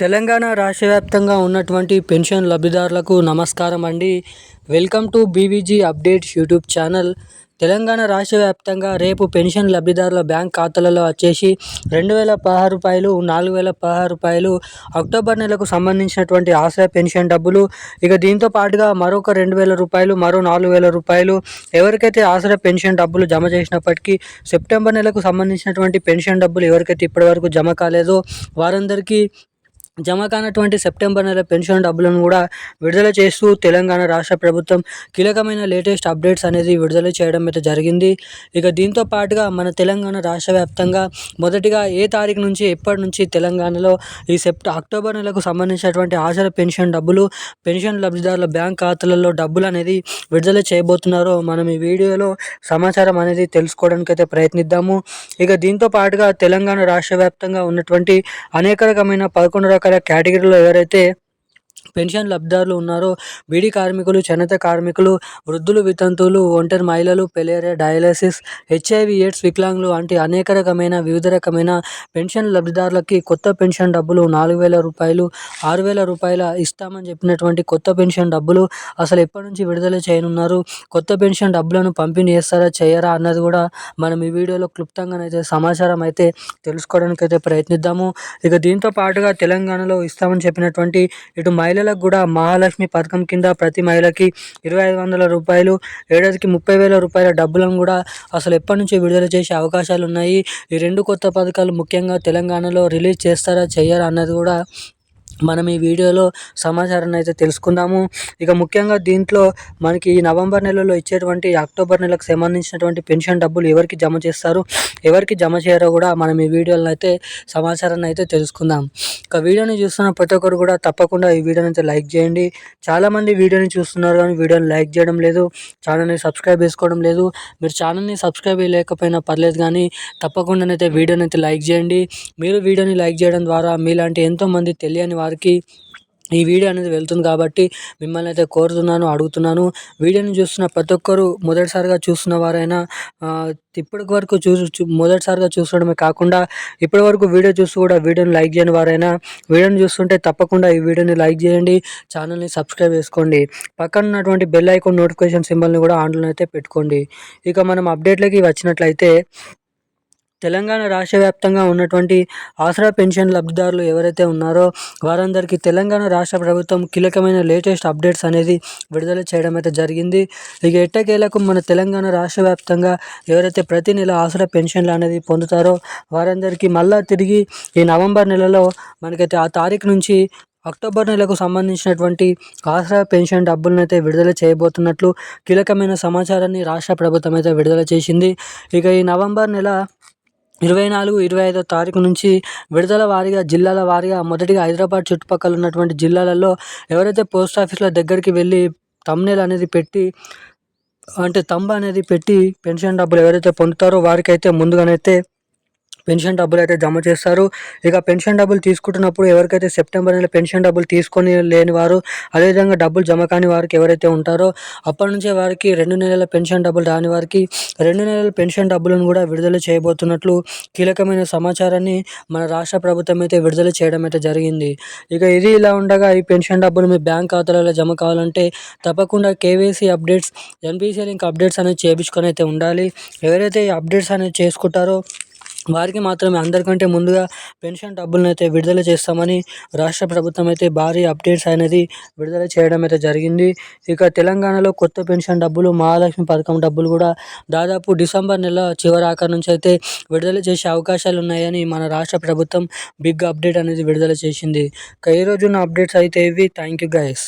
తెలంగాణ రాష్ట్ర వ్యాప్తంగా ఉన్నటువంటి పెన్షన్ లబ్ధిదారులకు నమస్కారం అండి. Welcome to BVG updates YouTube channel. Telangana రాష్ట్ర వ్యాప్తంగా రేపు పెన్షన్ లబ్ధిదారుల బ్యాంక్ ఖాతాలలో వచ్చేసి రెండు వేల పదహారు రూపాయలు నాలుగు వేల పదహారు రూపాయలు అక్టోబర్ నెలకు సంబంధించినటువంటి ఆశ్రయ పెన్షన్ డబ్బులు ఇక దీంతో పాటుగా మరొక రెండు వేల రూపాయలు మరో నాలుగు వేల రూపాయలు ఎవరికైతే ఆశ్రయ పెన్షన్ డబ్బులు జమ చేసినప్పటికీ సెప్టెంబర్ నెలకు సంబంధించినటువంటి పెన్షన్ డబ్బులు ఎవరికైతే ఇప్పటివరకు జమ కాలేదో వారందరికీ జమ కానటువంటి సెప్టెంబర్ నెల పెన్షన్ డబ్బులను కూడా విడుదల చేస్తూ తెలంగాణ రాష్ట్ర ప్రభుత్వం కీలకమైన లేటెస్ట్ అప్డేట్స్ అనేది విడుదల చేయడం అయితే జరిగింది. ఇక దీంతో పాటుగా మన తెలంగాణ రాష్ట్ర వ్యాప్తంగా మొదటిగా ఏ తారీఖు నుంచి ఎప్పటి నుంచి తెలంగాణలో ఈ సెప్ట అక్టోబర్ నెలకు సంబంధించినటువంటి ఆశల పెన్షన్ డబ్బులు పెన్షన్ లబ్ధిదారుల బ్యాంక్ ఖాతాలలో డబ్బులు అనేది విడుదల చేయబోతున్నారో మనం ఈ వీడియోలో సమాచారం అనేది తెలుసుకోవడానికి అయితే ప్రయత్నిద్దాము. ఇక దీంతో పాటుగా తెలంగాణ రాష్ట్ర వ్యాప్తంగా ఉన్నటువంటి అనేక రకమైన పదకొండు రకాల రకరకాల కేటగిరీలో ఎవరైతే పెన్షన్ లబ్ధిదారులు ఉన్నారో బీడీ కార్మికులు చేనేత కార్మికులు వృద్ధులు వితంతువులు ఒంటరి మహిళలు పెలేరియా డయాలసిస్ హెచ్ఐవి ఎయిడ్స్ వికలాంగులు వంటి అనేక రకమైన వివిధ రకమైన పెన్షన్ లబ్ధిదారులకి కొత్త పెన్షన్ డబ్బులు నాలుగు వేల రూపాయలు ఆరు వేల రూపాయల ఇస్తామని చెప్పినటువంటి కొత్త పెన్షన్ డబ్బులు అసలు ఎప్పటి నుంచి విడుదల చేయనున్నారు? కొత్త పెన్షన్ డబ్బులను పంపిణీ చేస్తారా చేయరా అన్నది కూడా మనం ఈ వీడియోలో క్లుప్తంగానైతే సమాచారం అయితే తెలుసుకోవడానికి అయితే ప్రయత్నిద్దాము. ఇక దీంతో పాటుగా తెలంగాణలో ఇస్తామని చెప్పినటువంటి ఇటు మహిళల మహిళలకు కూడా మహాలక్ష్మి పథకం కింద ప్రతి మహిళకి ఇరవై ఐదు వందల రూపాయలు ఏడాదికి ముప్పై వేల రూపాయల డబ్బులను కూడా అసలు ఎప్పటి నుంచి విడుదల చేసే అవకాశాలు ఉన్నాయి. ఈ రెండు కొత్త పథకాలు ముఖ్యంగా తెలంగాణలో రిలీజ్ చేస్తారా చేయరా అన్నది కూడా మనం ఈ వీడియోలో సమాచారాన్ని అయితే తెలుసుకుందాము. ఇక ముఖ్యంగా దీంట్లో మనకి ఈ నవంబర్ నెలలో ఇచ్చేటువంటి అక్టోబర్ నెలకు సంబంధించినటువంటి పెన్షన్ డబ్బులు ఎవరికి జమ చేస్తారు ఎవరికి జమ చేయరో కూడా మనం ఈ వీడియోలో అయితే సమాచారాన్ని అయితే తెలుసుకుందాం. ఇక వీడియోని చూస్తున్న ప్రతి ఒక్కరు కూడా తప్పకుండా ఈ వీడియోని అయితే లైక్ చేయండి. చాలామంది వీడియోని చూస్తున్నారు కానీ వీడియోని లైక్ చేయడం లేదు ఛానల్ని సబ్స్క్రైబ్ చేసుకోవడం లేదు. మీరు ఛానల్ని సబ్స్క్రైబ్ చేయలేకపోయినా పర్లేదు కానీ తప్పకుండానైతే వీడియోని అయితే లైక్ చేయండి. మీరు వీడియోని లైక్ చేయడం ద్వారా మీలాంటి ఎంతోమంది తెలియని వారికి ఈ వీడియో అనేది వెళ్తుంది కాబట్టి మిమ్మల్ని అయితే కోరుతున్నాను అడుగుతున్నాను. వీడియోని చూస్తున్న ప్రతి ఒక్కరు మొదటిసారిగా చూస్తున్న వారైనా ఇప్పటి వరకు చూసి మొదటిసారిగా చూసడమే కాకుండా ఇప్పటి వరకు వీడియో చూస్తూ కూడా వీడియోని లైక్ చేయని వారైనా వీడియోని చూస్తుంటే తప్పకుండా ఈ వీడియోని లైక్ చేయండి ఛానల్ని సబ్స్క్రైబ్ చేసుకోండి. పక్కన ఉన్నటువంటి బెల్ ఐకాన్ నోటిఫికేషన్ సింబల్ని కూడా ఆన్లో అయితే పెట్టుకోండి. ఇక మనం అప్డేట్లకి వచ్చినట్లయితే తెలంగాణ రాష్ట్ర వ్యాప్తంగా ఉన్నటువంటి ఆసరా పెన్షన్ లబ్ధిదారులు ఎవరైతే ఉన్నారో వారందరికీ తెలంగాణ రాష్ట్ర ప్రభుత్వం కీలకమైన లేటెస్ట్ అప్డేట్స్ అనేది విడుదల చేయడం అయితే జరిగింది. ఇక ఎట్టకేలకు మన తెలంగాణ రాష్ట్ర వ్యాప్తంగా ఎవరైతే ప్రతి నెల ఆసరా పెన్షన్లు అనేది పొందుతారో వారందరికీ మళ్ళా తిరిగి ఈ నవంబర్ నెలలో మనకైతే ఆ తారీఖు నుంచి అక్టోబర్ నెలకు సంబంధించినటువంటి ఆసరా పెన్షన్ డబ్బులను అయితే విడుదల చేయబోతున్నట్లు కీలకమైన సమాచారాన్ని రాష్ట్ర ప్రభుత్వం అయితే విడుదల చేసింది. ఇక ఈ నవంబర్ నెల ఇరవై నాలుగు ఇరవై ఐదో తారీఖు నుంచి విడుదల వారీగా జిల్లాల వారీగా మొదటిగా హైదరాబాద్ చుట్టుపక్కల ఉన్నటువంటి జిల్లాలలో ఎవరైతే పోస్ట్ ఆఫీసుల దగ్గరికి వెళ్ళి తమ్నేల్ అనేది పెట్టి అంటే తంబ అనేది పెట్టి పెన్షన్ డబ్బులు ఎవరైతే పొందుతారో వారికైతే ముందుగానైతే పెన్షన్ డబ్బులు అయితే జమ చేస్తారు. ఇక పెన్షన్ డబ్బులు తీసుకుంటున్నప్పుడు ఎవరికైతే సెప్టెంబర్ నెల పెన్షన్ డబ్బులు తీసుకొని లేని వారు అదేవిధంగా డబ్బులు జమ కాని వారికి ఎవరైతే ఉంటారో అప్పటి నుంచే వారికి రెండు నెలల పెన్షన్ డబ్బులు రాని వారికి రెండు నెలల పెన్షన్ డబ్బులను కూడా విడుదల చేయబోతున్నట్లు కీలకమైన సమాచారాన్ని మన రాష్ట్ర ప్రభుత్వం అయితే విడుదల చేయడం అయితే జరిగింది. ఇక ఇది ఇలా ఉండగా ఈ పెన్షన్ డబ్బులు మీ బ్యాంక్ ఖాతాలలో జమ కావాలంటే తప్పకుండా KYC updates NPC link updates అనేది చేయించుకొని అయితే ఉండాలి. ఎవరైతే ఈ అప్డేట్స్ అనేది చేసుకుంటారో వారికి మాత్రమే. అందరికంటే ముందుగా పెన్షన్ డబ్బులను అయితే విడుదల చేస్తామని రాష్ట్ర ప్రభుత్వం అయితే భారీ అప్డేట్స్ అనేది విడుదల చేయడం అయితే జరిగింది. ఇక తెలంగాణలో కొత్త పెన్షన్ డబ్బులు మహాలక్ష్మి పథకం డబ్బులు కూడా దాదాపు డిసెంబర్ నెల చివరి ఆఖరి నుంచి అయితే విడుదల చేసే అవకాశాలు ఉన్నాయని మన రాష్ట్ర ప్రభుత్వం బిగ్ అప్డేట్ అనేది విడుదల చేసింది. ఇక ఈ రోజున్న అప్డేట్స్ అయితే ఇవి. Thank you guys.